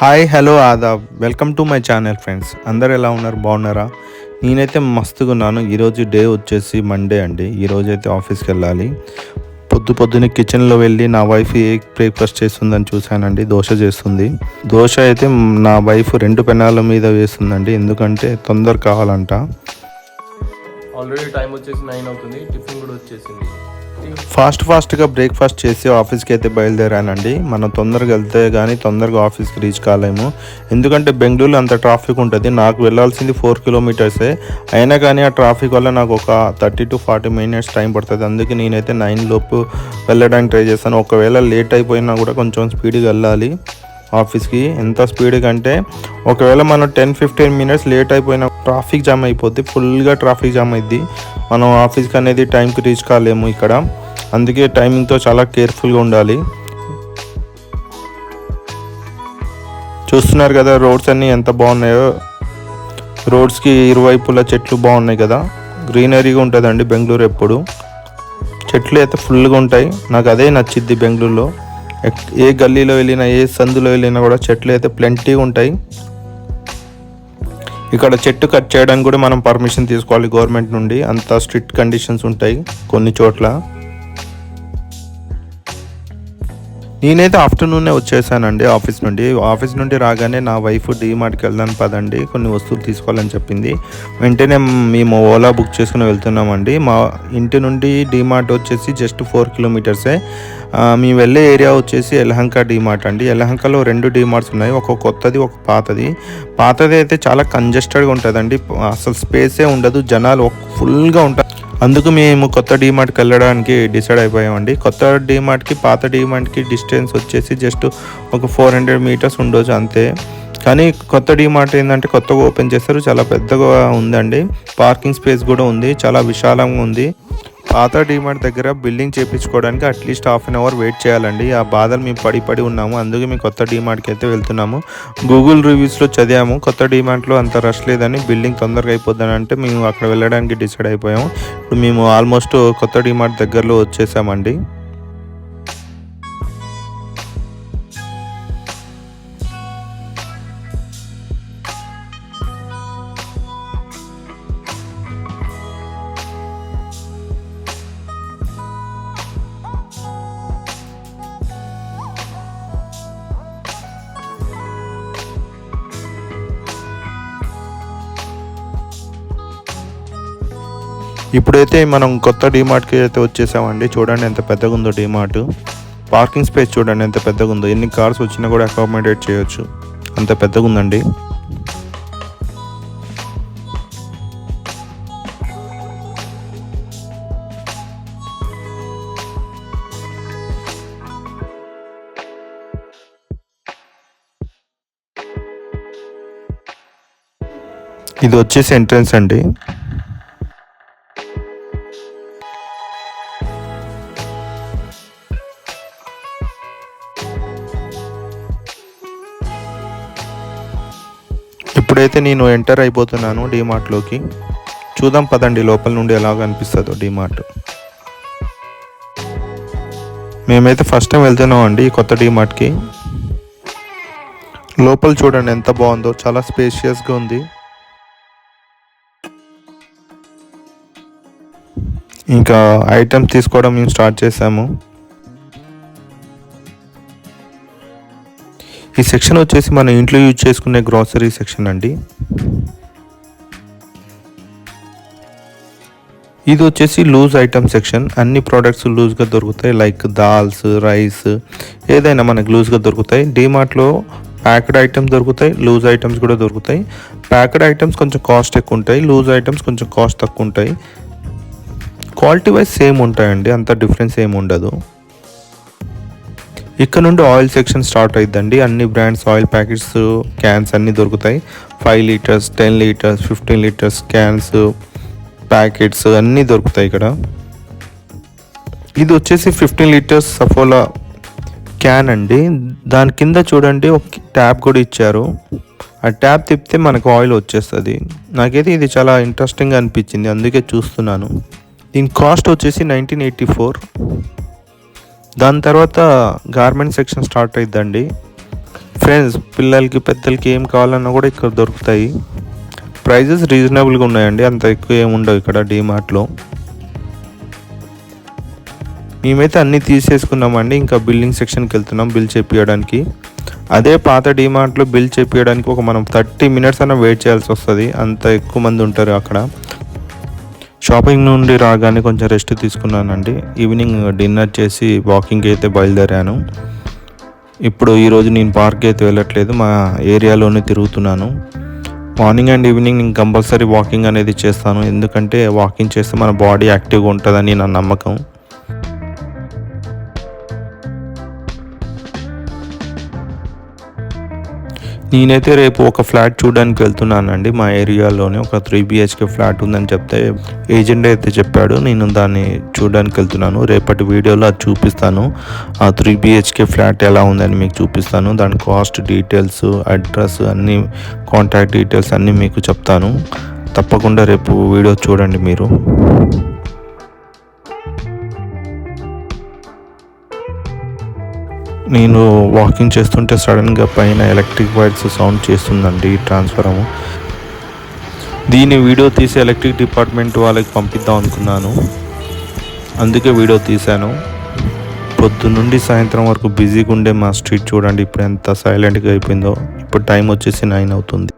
Hi hello Aadab. Welcome to my channel friends. అందరు ఎలా ఉన్నారు? బాగున్నారా? నేనైతే మస్తుగా ఉన్నాను. ఈరోజు డే వచ్చేసి మండే అండి. ఈరోజు అయితే ఆఫీస్కి వెళ్ళాలి. పొద్దు పొద్దున్న కిచెన్లో వెళ్ళి నా వైఫ్ ఏ బ్రేక్ఫాస్ట్ చేస్తుందని చూశానండి. దోశ చేస్తుంది. దోశ అయితే నా వైఫ్ రెండు పెనాల మీద వేస్తుందండి. ఎందుకంటే తొందర కావాలంట. ఆల్రెడీ టైం వచ్చేసి నైన్ అవుతుంది. టిఫిన్ కూడా వచ్చేసింది. ఫాస్ట్ ఫాస్ట్గా బ్రేక్ఫాస్ట్ చేసి ఆఫీస్కి అయితే బయలుదేరానండి. మనం తొందరగా వెళ్తే కానీ తొందరగా ఆఫీస్కి రీచ్ కాలేము. ఎందుకంటే బెంగళూరులో అంత ట్రాఫిక్ ఉంటుంది. నాకు వెళ్ళాల్సింది ఫోర్ కిలోమీటర్సే. అయినా కానీ ఆ ట్రాఫిక్ వల్ల నాకు ఒక thirty to forty minutes time పడుతుంది. అందుకే నేనైతే నైన్ లోపు వెళ్ళడానికి ట్రై చేస్తాను. ఒకవేళ లేట్ అయిపోయినా కూడా కొంచెం స్పీడ్గా వెళ్ళాలి. ఆఫీస్కి ఎంత స్పీడ్గా అంటే ఒకవేళ మనం టెన్ ఫిఫ్టీన్ మినిట్స్ లేట్ అయిపోయినా ట్రాఫిక్ జామ్ అయిపోద్ది ఫుల్గా ట్రాఫిక్ జామ్ అయింది మనం ఆఫీస్కి అనేది టైంకి రీచ్ కాలేము ఇక్కడ. అందుకే టైమింగ్తో చాలా కేర్ఫుల్గా ఉండాలి. చూస్తున్నారు కదా రోడ్స్ అన్నీ ఎంత బాగున్నాయో. రోడ్స్కి ఇరువైపులా చెట్లు బాగున్నాయి కదా. గ్రీనరీగా ఉంటుందండి బెంగళూరు ఎప్పుడు. చెట్లు అయితే ఫుల్గా ఉంటాయి. నాకు అదే నచ్చిద్ది బెంగళూరులో. ఏ గల్లీలో వెళ్ళినా ఏ సందులో వెళ్ళినా కూడా చెట్లు అయితే ప్లెంటీగా ఉంటాయి. ఇక్కడ చెట్టు కట్ చేయడానికి కూడా మనం పర్మిషన్ తీసుకోవాలి గవర్నమెంట్ నుండి. అంత స్ట్రిక్ట్ కండిషన్స్ ఉంటాయి కొన్ని చోట్ల. నేనైతే ఆఫ్టర్నూనే వచ్చేసానండి ఆఫీస్ నుండి. ఆఫీస్ నుండి రాగానే నా వైఫ్ డీమార్ట్కి వెళ్దాను పదండి కొన్ని వస్తువులు తీసుకోవాలని చెప్పింది. వెంటనే మేము ఓలా బుక్ చేసుకుని వెళ్తున్నామండి. మా ఇంటి నుండి డీమార్ట్ వచ్చేసి జస్ట్ ఫోర్ కిలోమీటర్సే. మేము వెళ్ళే ఏరియా వచ్చేసి ఎలహంక డీమార్ట్ అండి. ఎలహంకలో రెండు డీమార్ట్స్ ఉన్నాయి ఒక కొత్తది ఒక పాతది. పాతది అయితే చాలా కంజెస్టెడ్గా ఉంటుందండి. అసలు స్పేసే ఉండదు జనాలు ఫుల్గా ఉంటారు. అందుకు మేము కొత్త డీమార్ట్కి వెళ్ళడానికి డిసైడ్ అయిపోయామండి. కొత్త డీమార్ట్కి పాత డీమార్ట్కి డిస్టెన్స్ వచ్చేసి జస్ట్ ఒక ఫోర్ హండ్రెడ్ మీటర్స్ ఉండొచ్చు అంతే. కానీ కొత్త డీమార్ట్ ఏంటంటే కొత్తగా ఓపెన్ చేస్తారు చాలా పెద్దగా ఉందండి. పార్కింగ్ స్పేస్ కూడా ఉంది చాలా విశాలంగా ఉంది. పాత డిమార్ట్ దగ్గర బిల్డింగ్ చేయించుకోవడానికి at least half an hour wait చేయాలండి. ఆ బాధలు మేము పడి పడి ఉన్నాము. అందుకే మేము కొత్త డిమార్ట్కి అయితే వెళ్తున్నాము. గూగుల్ రివ్యూస్లో చదివాము. కొత్త డిమార్ట్లో అంత రష్ లేదని బిల్డింగ్ తొందరగా అయిపోద్దని అంటే మేము అక్కడ వెళ్ళడానికి డిసైడ్ అయిపోయాము. ఇప్పుడు మేము ఆల్మోస్ట్ కొత్త డిమార్ట్ దగ్గరలో వచ్చేసామండి. ఇప్పుడైతే మనం కొత్త డీమార్ట్కి అయితే వచ్చేసామండి. చూడండి ఎంత పెద్దగా ఉందో డీమార్ట్ పార్కింగ్ స్పేస్ చూడండి ఎంత పెద్దగా ఉందో ఎన్ని కార్స్ వచ్చినా కూడా అకామిడేట్ చేయొచ్చు. అంత పెద్దగా ఉందండి ఇది వచ్చేసి ఎంట్రన్స్ అండి. ఇప్పుడైతే నేను ఎంటర్ అయిపోతున్నాను డీమార్ట్లోకి చూద్దాం పదండి లోపల నుండి ఎలా అనిపిస్తుందో డీమార్ట్ మేమైతే ఫస్ట్ టైం వెళ్తున్నాం అండి ఈ కొత్త డీమార్ట్కి లోపల చూడండి ఎంత బాగుందో చాలా స్పేషియస్గా ఉంది. ఇంకా ఐటమ్స్ తీసుకోవడం మేము స్టార్ట్ చేసాము. ఈ సెక్షన్ వచ్చేసి మన ఇంట్లో యూజ్ చేసుకునే గ్రాసరీ సెక్షన్ అండి. ఇది వచ్చేసి లూజ్ ఐటమ్ సెక్షన్. అన్ని ప్రోడక్ట్స్ లూజ్గా దొరుకుతాయి. లైక్ దాల్స్ రైస్ ఏదైనా మనకు లూజ్గా దొరుకుతాయి. డీమార్ట్లో ప్యాక్డ్ ఐటమ్స్ దొరుకుతాయి. లూజ్ ఐటమ్స్ కూడా దొరుకుతాయి. ప్యాక్డ్ ఐటమ్స్ కొంచెం కాస్ట్ ఎక్కువ ఉంటాయి. లూజ్ ఐటమ్స్ కొంచెం కాస్ట్ తక్కువ ఉంటాయి. క్వాలిటీ వైజ్ సేమ్ ఉంటాయండి. అంత డిఫరెన్స్ ఏమి ఉండదు. ఇక్కడ నుండి ఆయిల్ సెక్షన్ స్టార్ట్ అయిద్దండి. అన్ని బ్రాండ్స్ ఆయిల్ ప్యాకెట్స్ క్యాన్స్ అన్నీ దొరుకుతాయి. Five litres ten litres fifteen litres cans packets అన్నీ దొరుకుతాయి ఇక్కడ. ఇది వచ్చేసి ఫిఫ్టీన్ లీటర్స్ సఫోలా క్యాన్ అండి. దాని కింద చూడండి ఒక ట్యాప్ కూడా ఇచ్చారు. ఆ ట్యాప్ తిప్పితే మనకు ఆయిల్ వచ్చేస్తుంది. నాకైతే ఇది చాలా ఇంట్రెస్టింగ్ అనిపించింది అందుకే చూస్తున్నాను. దీని కాస్ట్ వచ్చేసి నైన్టీన్ ఎయిటీ ఫోర్ దాని తర్వాత గార్మెంట్ సెక్షన్ స్టార్ట్ అయిద్దండి. ఫ్రెండ్స్ పిల్లలకి పెద్దలకి ఏం కావాలన్నా కూడా ఇక్కడ దొరుకుతాయి. ప్రైజెస్ రీజనబుల్గా ఉన్నాయండి. అంత ఎక్కువ ఏమి ఉండవు ఇక్కడ డీమార్ట్లో మేమైతే అన్నీ తీసేసుకున్నామండి. ఇంకా బిల్లింగ్ సెక్షన్కి వెళ్తున్నాం బిల్ చేపించడానికి అదే పాత డిమార్ట్లో బిల్ చేపించడానికి ఒక మనం థర్టీ మినిట్స్ అన్న వెయిట్ చేయాల్సి వస్తుంది. అంత ఎక్కువ మంది ఉంటారు అక్కడ. షాపింగ్ నుండి రాగానే కొంచెం రెస్ట్ తీసుకున్నానండి. ఈవినింగ్ డిన్నర్ చేసి వాకింగ్కి అయితే బయలుదేరాను. ఇప్పుడు ఈరోజు నేను పార్క్ అయితే వెళ్ళట్లేదు మా ఏరియాలోనే తిరుగుతున్నాను. మార్నింగ్ అండ్ ఈవినింగ్ నేను కంపల్సరీ వాకింగ్ అనేది చేస్తాను. ఎందుకంటే వాకింగ్ చేస్తే మన బాడీ యాక్టివ్గా ఉంటుందని నా నమ్మకం. నేనైతే రేపు ఒక ఫ్లాట్ చూడడానికి వెళ్తున్నానండి. మా ఏరియాలోనే ఒక త్రీ బిహెచ్కే ఫ్లాట్ ఉందని చెప్తే ఏజెంట్ అయితే చెప్పాడు నేను దాన్ని చూడడానికి వెళ్తున్నాను. రేపటి వీడియోలో అది చూపిస్తాను. ఆ త్రీ బిహెచ్కే ఫ్లాట్ ఎలా ఉందని మీకు చూపిస్తాను. దాని కాస్ట్ డీటెయిల్స్ అడ్రస్ అన్నీ కాంటాక్ట్ డీటెయిల్స్ అన్నీ మీకు చెప్తాను. తప్పకుండా రేపు వీడియో చూడండి మీరు. నేను వాకింగ్ చేస్తుంటే సడన్గా పైన ఎలక్ట్రిక్ వైర్స్ సౌండ్ చేస్తుందండి ట్రాన్స్ఫారము దీన్ని వీడియో తీసి ఎలక్ట్రిక్ డిపార్ట్మెంట్ వాళ్ళకి పంపిద్దాం అనుకున్నాను. అందుకే వీడియో తీశాను. పొద్దు నుండి సాయంత్రం వరకు బిజీగా ఉండే మా స్ట్రీట్ చూడండి ఇప్పుడు ఎంత సైలెంట్గా అయిపోయిందో. ఇప్పుడు టైం వచ్చేసి నైన్ అవుతుంది.